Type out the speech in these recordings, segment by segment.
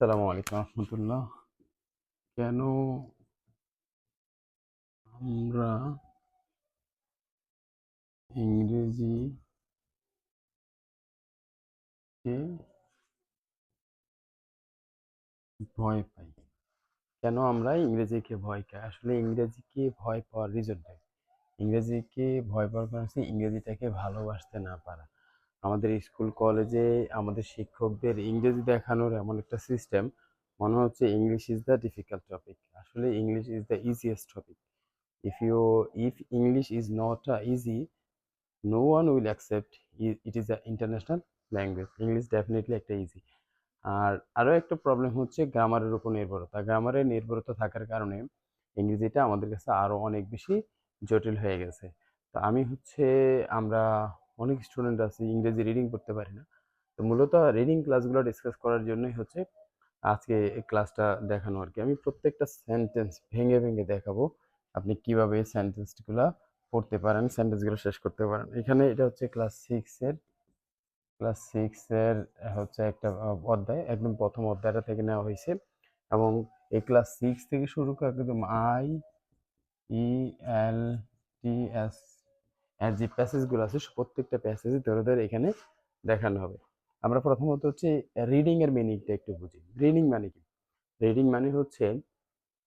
আসসালামু আলাইকুম রহমতুল্লাহ। কেন আমরা ইংরেজিকে ভয় পাই? কেন আমরা ইংরেজিকে ভয় পাই আসলে ইংরেজিকে ভয় পাওয়ার রিজনটা ইংরেজিকে ভয় পাওয়ার কারণ হচ্ছে ইংরেজিটাকে ভালোবাসতে না পারা। আমাদের স্কুল কলেজে আমাদের শিক্ষকদের ইংরেজি দেখানোর এমন একটা সিস্টেম, মনে হচ্ছে English is the difficult topic. আসলে English is the easiest topic. If you if English is not easy, no one will accept i- it is an international language. English definitely একটা ইজি আর আরও একটা problem হচ্ছে গ্রামারের উপর নির্ভরতা। গ্রামারের নির্ভরতা থাকার কারণে ইংরেজিটা আমাদের কাছে আরও অনেক বেশি জটিল হয়ে গেছে। তো আমি হচ্ছে আমরা অনেক স্টুডেন্ট আছে, ইংরেজি রিডিং করতে পারি না। তো মূলত রিডিং ক্লাসগুলো ডিসকাস করার জন্যই হচ্ছে আজকে এই ক্লাসটা দেখানো আর কি আমি প্রত্যেকটা সেন্টেন্স ভেঙে ভেঙে দেখাবো। আপনি কীভাবে সেন্টেন্সগুলো পড়তে পারেন সেন্টেন্সগুলো শেষ করতে পারেন। এখানে এটা হচ্ছে ক্লাস সিক্সের ক্লাস সিক্সের হচ্ছে একটা অধ্যায়, একদম প্রথম অধ্যায়টা থেকে নেওয়া হয়েছে। এবং এই ক্লাস সিক্স থেকে শুরু করে একদম I E L T S এর যে প্যাসেজগুলো আছে প্রত্যেকটা প্যাসেজ ধরে ধরে এখানে দেখানো হবে। আমরা প্রথমত হচ্ছে রিডিং এর মিনিংটা একটু বুঝি। রিডিং মানে কি? রিডিং মানে হচ্ছে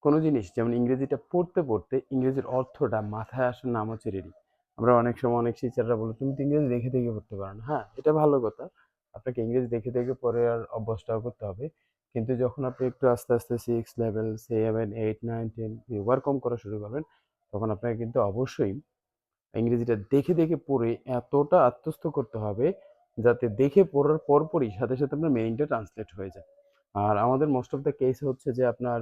কোনো জিনিস, যেমন ইংরেজিটা পড়তে পড়তে ইংরেজির অর্থটা মাথায় আসার নাম হচ্ছে রিডিং আমরা অনেক সময় অনেক টিচাররা বলে, তুমি তো ইংরেজি দেখে দেখে পড়তে পারো না। হ্যাঁ এটা ভালো কথা। আপনাকে ইংরেজি দেখে দেখে পড়ে আর অভ্যাসটাও করতে হবে। কিন্তু যখন আপনি একটু আস্তে আস্তে six level seven eight nine ten overcome করা শুরু করবেন, তখন আপনাকে কিন্তু অবশ্যই ইংরেজিটা দেখে দেখে পড়ে এতটা আত্মস্থ করতে হবে যাতে দেখে পড়ার পরপরই সাথে সাথে আপনার মিনিংটা ট্রান্সলেট হয়ে যায়। আর আমাদের মোস্ট অফ দ্য কেস হচ্ছে যে আপনার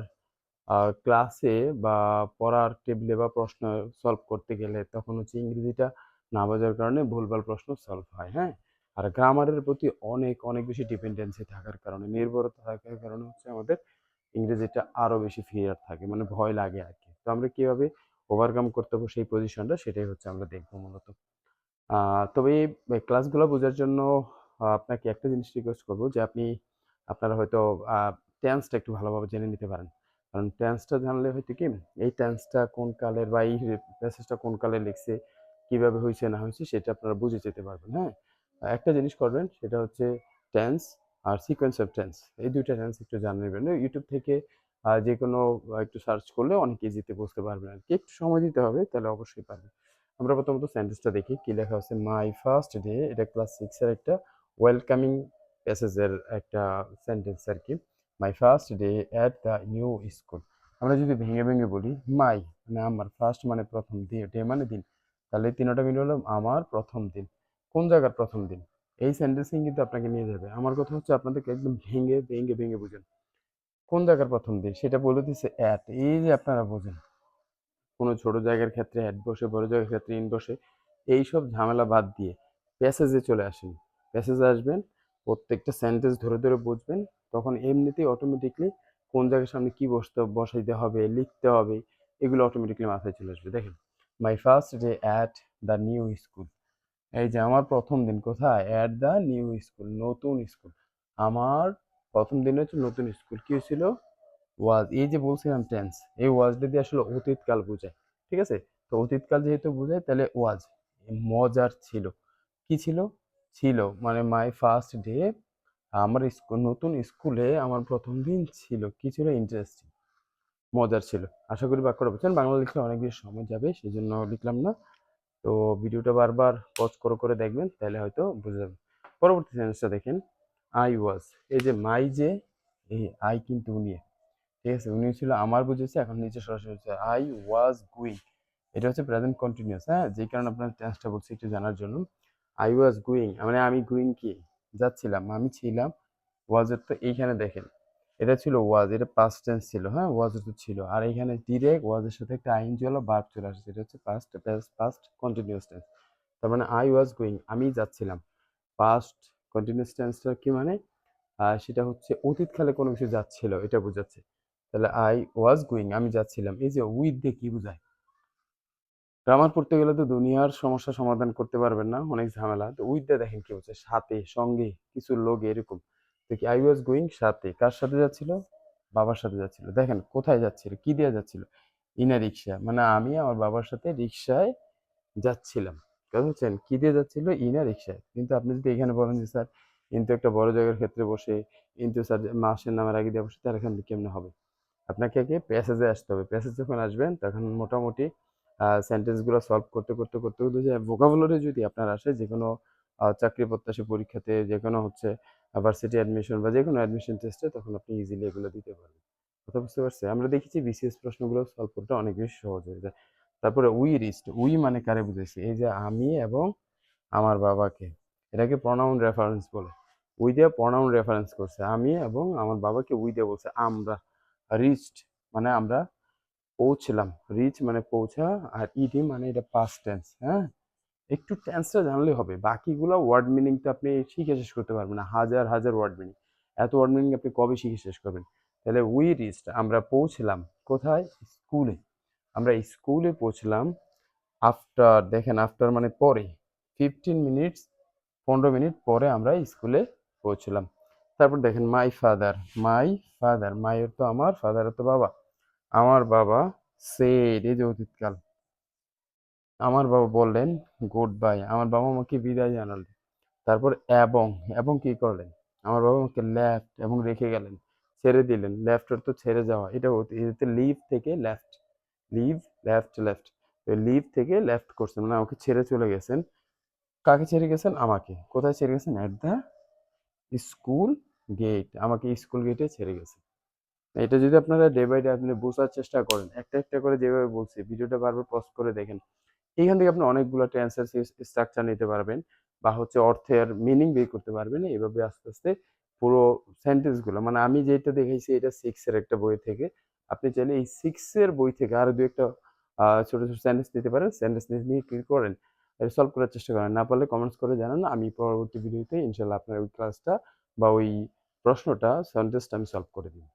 ক্লাসে বা পড়ার টেবিলে বা প্রশ্ন সলভ করতে গেলে তখন হচ্ছে ইংরেজিটা না বোঝার কারণে ভুলভাল প্রশ্ন সলভ হয় হ্যাঁ? আর গ্রামারের প্রতি অনেক অনেক বেশি ডিপেন্ডেন্সি থাকার কারণে, নির্ভরতা থাকার কারণে হচ্ছে আমাদের ইংরেজিটা আরও বেশি ফিয়ার থাকে মানে ভয় লাগে আর কি। তো আমরা কীভাবে ওভারকাম করতে পারব সেই পজিশনটা সেটাই হচ্ছে আমরা দেখব মূলত। তবে ক্লাসগুলো বোঝার জন্য আপনাকে একটা জিনিস রিকোয়েস্ট করব যে আপনি, আপনারা হয়তো টেন্সটা একটু ভালোভাবে জেনে নিতে পারেন। কারণ টেন্সটা জানলে হয়তো কি, এই টেন্সটা কোন কালের বা এই প্যাসেজটা কোন কালে লিখছে, কীভাবে হয়েছে না হয়েছে সেটা আপনারা বুঝে যেতে পারবেন হ্যাঁ? একটা জিনিস করবেন, সেটা হচ্ছে টেন্স আর সিকোয়েন্স অফ টেন্স এই দুইটা টেন্স একটু জানে নেবেন। ইউটিউব থেকে যে কোনো একটু সার্চ করলে অনেক ইজিতে বুঝতে পারবেন আর কি একটু সময় দিতে হবে, তাহলে অবশ্যই পারবেন। আমরা প্রথমত সেন্টেন্সটা দেখি, কি লেখা আছে? মাই ফার্স্ট ডে এটা ক্লাস সিক্সের একটা ওয়েলকামিং প্যাসেজের একটা সেন্টেন্স আর কি my first day at the new school আমরা যদি ভেঙে ভেঙে বলি মাই মানে আমার ফার্স্ট মানে প্রথম ডে ডে মানে দিন। তাহলে তিনটা মিলে হলো আমার প্রথম দিন। কোন জায়গার প্রথম দিন? এই সেন্টেন্সিং কিন্তু আপনাকে নিয়ে যাবে। আমার কথা হচ্ছে আপনাদেরকে একদম ভেঙে ভেঙে ভেঙে বুঝেন। কোন জায়গার প্রথম দিন? সেটা বলে দিচ্ছে অ্যাট এই যে আপনারা বোঝেন। কোনো ছোট জায়গার ক্ষেত্রে অ্যাড বসে, বড় জায়গার ক্ষেত্রে ইন বসে, এইসব ঝামেলা বাদ দিয়ে প্যাসেজে চলে আসেন। প্যাসেজে আসবেন, প্রত্যেকটা সেন্টেন্স ধরে ধরে বুঝবেন, তখন এমনিতেই অটোমেটিকলি কোন জায়গার সামনে কী বসতে, বসাইতে হবে, লিখতে হবে, এগুলো অটোমেটিকলি মাথায় চলে আসবে। দেখেন my first day at the new school এই যে আমার প্রথম দিন কোথায়? অ্যাট দ্য নিউ স্কুল নতুন স্কুল আমার প্রথম দিন হচ্ছে নতুন স্কুল কি হয়েছিল? ওয়াজ, এই যে বলছিলাম টেন্স এই ওয়াজটা দিয়ে আসলে অতীতকাল বোঝায়, ঠিক আছে? তো অতীতকাল যেহেতু বোঝায়, তাহলে ওয়াজ মজার ছিল। কি ছিল? ছিল মানে মাই ফার্স্ট ডে আমার স্কুল নতুন স্কুলে আমার প্রথম দিন ছিল, কি ছিল? ইন্টারেস্টিং মজার ছিল। আশা করি বাক্যটা বুঝছেন? বাংলা লিখলে অনেক বেশি সময় যাবে সেই জন্য লিখলাম না। তো ভিডিওটা বারবার পজ করে করে দেখবেন, তাহলে হয়তো বুঝে যাবেন পরবর্তী সেন্টেন্সটা দেখেন। আই ওয়াজ এই যে মাই যে, এই আই কিন্তু উনি। ঠিক আছে, উনি ছিল আমার বুঝেছে, এখন নিচে সরাসরি হচ্ছে আই ওয়াজ গুইং এটা হচ্ছে প্রেজেন্ট কন্টিনিউয়াস হ্যাঁ? যেই কারণে আপনার টেন্সটা বলছি একটু জানার জন্য। আই ওয়াজ গুইং মানে আমি গুইং কি? যাচ্ছিলাম, আমি ছিলাম ওয়াজের তো এইখানে দেখেন। এটা ছিল ওয়াজ এটা পাস্ট টেন্স ছিল হ্যাঁ? ওয়াজ তো ছিল। আর এখানে ডিরেক্ট ওয়াজের সাথে একটা আইন চলো ভার্ব চলে আসছে, এটা হচ্ছে পাস্ট পাস্ট কন্টিনিউয়াস টেন্স তার মানে আই ওয়াজ গোয়িং আমি যাচ্ছিলাম। পাস্ট কন্টিনিউয়াস টেন্সটা কি মানে? সেটা হচ্ছে অতীত অতীতকালে কোনো কিছু যাচ্ছিল, এটা বোঝাচ্ছে। তাহলে আই ওয়াজ গোয়িং আমি যাচ্ছিলাম। এই যে উইথ দিয়ে কি বোঝায়? গ্রামার পড়তে গেলে তো দুনিয়ার সমস্যা সমাধান করতে পারবেন না, অনেক ঝামেলা। তো উইথ দিয়ে দেখেন কি হচ্ছে সাথে, সঙ্গে, কিছু লোক এরকম। দেখি আই ওয়াজ গোয়িং সাথে। কার সাথে যাচ্ছিল? বাবার সাথে যাচ্ছিল। দেখেন কোথায় যাচ্ছিল, কি দিয়ে যাচ্ছিল? ইনা রিক্সা মানে আমি আমার বাবার সাথে রিক্সায় যাচ্ছিলাম। কথা বলছেন কি দিয়ে যাচ্ছিল? ইনা রিক্সায় কিন্তু আপনি যদি এখানে বলেন যে, স্যার কিন্তু একটা বড় জায়গার ক্ষেত্রে বসে কিন্তু স্যার, মাসের নামের আগে দিয়ে বসে, তার এখানে কেমনে হবে? আপনাকে আগে প্যাসেজে আসতে হবে। প্যাসেজ যখন আসবেন, তখন মোটামুটি সেন্টেন্সগুলো সলভ করতে করতে করতে করতে যে ভোকাবুলারি যদি আপনার আসে যে কোনো চাকরি প্রত্যাশী পরীক্ষাতে যে কোনো হচ্ছে ভার্সিটি অ্যাডমিশন বা যে কোনো অ্যাডমিশন টেস্টে তখন আপনি ইজিলি এগুলো দিতে পারবেন। কথা বুঝতে পারছি আমরা দেখেছি বিসিএস প্রশ্নগুলো সলভ করতে অনেক বেশি সহজ হয়ে যায়। তারপরে উই রিস্ট উই মানে কারে বুঝেছি এই যে আমি এবং আমার বাবাকে। এটাকে প্রনাউন রেফারেন্স বলে। উই দিয়ে প্রনাউন রেফারেন্স করছে আমি এবং আমার বাবাকে উই দিয়ে বলছে আমরা। রিচড মানে আমরা পৌঁছলাম। রিচ মানে পৌঁছা আর ইডি মানে এটা পাস্ট টেন্স হ্যাঁ? একটু টেন্সটা জানলে হবে। বাকিগুলো ওয়ার্ড মিনিং তো আপনি শিখে শেষ করতে পারবেন না। হাজার হাজার ওয়ার্ড মিনিং এত ওয়ার্ড মিনিং আপনি কবে শিখে শেষ করবেন? তাহলে উই রিচড আমরা পৌঁছলাম। কোথায়? স্কুলে। আমরা স্কুলে পৌঁছলাম আফটার দেখেন আফটার মানে পরে ফিফটিন মিনিটস পনেরো মিনিট পরে আমরা স্কুলে পৌঁছলাম। তারপর দেখেন মাই ফাদার মাই ফাদার মায়ের তো আমার ফাদার তো বাবা। আমার বাবা সেড এই যে অতীতকাল। আমার বাবা বললেন গুড বাই আমার বাবা আমাকে বিদায় জানালেন। তারপর, এবং এবং কি করলেন? আমার বাবা আমাকে লেফট এবং রেখে গেলেন, ছেড়ে দিলেন। লেফট তো ছেড়ে যাওয়া, এটা লিভ থেকে left leave left left leave থেকে লেফট করছেন মানে আমাকে ছেড়ে চলে গেছেন। কাকে ছেড়ে গেছেন? আমাকে। কোথায় ছেড়ে গেছেন? অ্যাট দ্য স্কুল গেট আমাকে স্কুল গেটে ছেড়ে গেছে। এটা যদি আপনারা ডে বাই ডে আপনি বোঝার চেষ্টা করেন, একটা একটা করে যেভাবে বলছি ভিডিওটা বারবার পজ করে দেখেন। এইখান থেকে আপনি অনেকগুলো টেন্সের স্ট্রাকচার নিতে পারবেন বা হচ্ছে অর্থের মিনিং বের করতে পারবেন। এইভাবে আস্তে আস্তে পুরো সেন্টেন্সগুলো মানে আমি যেটা দেখেছি, এটা সিক্সের একটা বই থেকে আপনি চাইলে এই সিক্সের বই থেকে আরও দু একটা ছোটো ছোটো স্যান্ডেস নিতে পারেন। সেন্টেন্স নিয়ে ক্লিক করেন, এটা সলভ করার চেষ্টা করেন। না পারলে কমেন্টস করে জানান। আমি পরবর্তী ভিডিওতে ইনশাল্লাহ আপনার ওই ক্লাসটা বা ওই প্রশ্নটা সেন্টেন্সটা আমি সলভ করে দিই